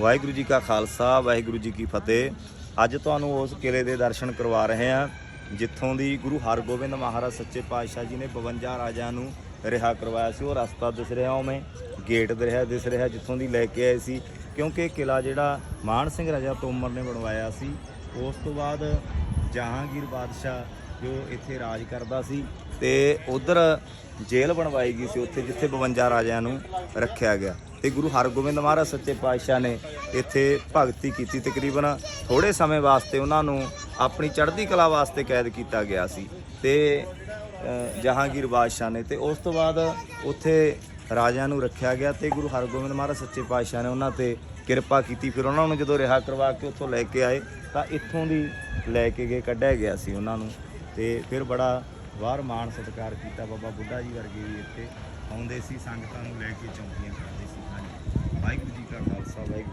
ਵਾਹਿਗੁਰੂ ਜੀ ਕਾ ਖਾਲਸਾ, ਵਾਹਿਗੁਰੂ ਜੀ ਕੀ ਫਤਿਹ। ਅੱਜ ਤੁਹਾਨੂੰ ਉਸ ਕਿਲੇ ਦੇ ਦਰਸ਼ਨ ਕਰਵਾ ਰਹੇ ਹਾਂ, ਜਿੱਥੋਂ ਦੀ ਗੁਰੂ ਹਰਗੋਬਿੰਦ ਮਹਾਰਾਜ ਸੱਚੇ ਪਾਤਸ਼ਾਹ ਜੀ ਨੇ 52 ਰਾਜਿਆਂ ਨੂੰ ਰਿਹਾ ਕਰਵਾਇਆ ਸੀ। ਉਹ ਰਸਤਾ ਦਿਸ ਰਿਹਾ ਉਵੇਂ, ਗੇਟ ਦਿਸ ਰਿਹਾ ਦਿਸ ਰਿਹਾ ਜਿੱਥੋਂ ਦੀ ਲੈ ਕੇ ਆਏ ਸੀ, ਕਿਉਂਕਿ ਇਹ ਕਿਲਾ ਜਿਹੜਾ ਮਾਨ ਸਿੰਘ ਰਾਜਾ ਤੋਮਰ ਨੇ ਬਣਵਾਇਆ ਸੀ, ਉਸ ਤੋਂ ਬਾਅਦ ਜਹਾਂਗੀਰ ਬਾਦਸ਼ਾਹ ਜੋ ਇੱਥੇ ਰਾਜ ਕਰਦਾ ਸੀ ਤੇ ਉਧਰ ਜੇਲ੍ਹ ਬਣਵਾਈ ਗਈ ਸੀ ਉੱਥੇ, ਜਿੱਥੇ 52 ਰਾਜਿਆਂ ਨੂੰ ਰੱਖਿਆ ਗਿਆ। ਤੇ ਗੁਰੂ ਹਰਗੋਬਿੰਦ ਮਹਾਰਾਜ ਸੱਚੇ ਪਾਤਸ਼ਾਹ ਨੇ ਇੱਥੇ ਭਗਤੀ ਕੀਤੀ। ਤਕਰੀਬਨ ਥੋੜੇ ਸਮੇਂ ਵਾਸਤੇ ਉਹਨਾਂ ਨੂੰ ਆਪਣੀ ਚੜ੍ਹਦੀ ਕਲਾ ਵਾਸਤੇ ਕੈਦ ਕੀਤਾ ਗਿਆ ਸੀ ਤੇ ਜਹਾਂਗੀਰ ਬਾਦਸ਼ਾਹ ਨੇ ਤੇ ਉਸ ਤੋਂ ਬਾਅਦ ਉੱਥੇ ਰਾਜਿਆਂ ਨੂੰ ਰੱਖਿਆ ਗਿਆ ਤੇ ਗੁਰੂ ਹਰਗੋਬਿੰਦ ਮਹਾਰਾਜ ਸੱਚੇ ਪਾਤਸ਼ਾਹ ਨੇ ਉਹਨਾਂ ਤੇ ਕਿਰਪਾ ਕੀਤੀ। ਫਿਰ ਉਹਨਾਂ ਨੂੰ ਜਦੋਂ ਰਿਹਾ ਕਰਵਾ ਕੇ ਉੱਥੋਂ ਲੈ ਕੇ ਆਏ ਤਾਂ ਇੱਥੋਂ ਦੀ ਲੈ ਕੇ ਗਏ, ਕੱਢਿਆ ਗਿਆ ਸੀ ਉਹਨਾਂ ਨੂੰ ਤੇ ਫਿਰ ਬੜਾ ਵਾਰ ਮਾਣ ਸਤਿਕਾਰ ਕੀਤਾ। ਬਾਬਾ ਬੁੱਢਾ ਜੀ ਵਰਗੇ ਵੀ ਇੱਥੇ ਆਉਂਦੇ ਸੀ, ਸੰਗਤਾਂ ਨੂੰ ਲੈ ਕੇ ਚੌਂਕੀਆਂ ਕਰਦੇ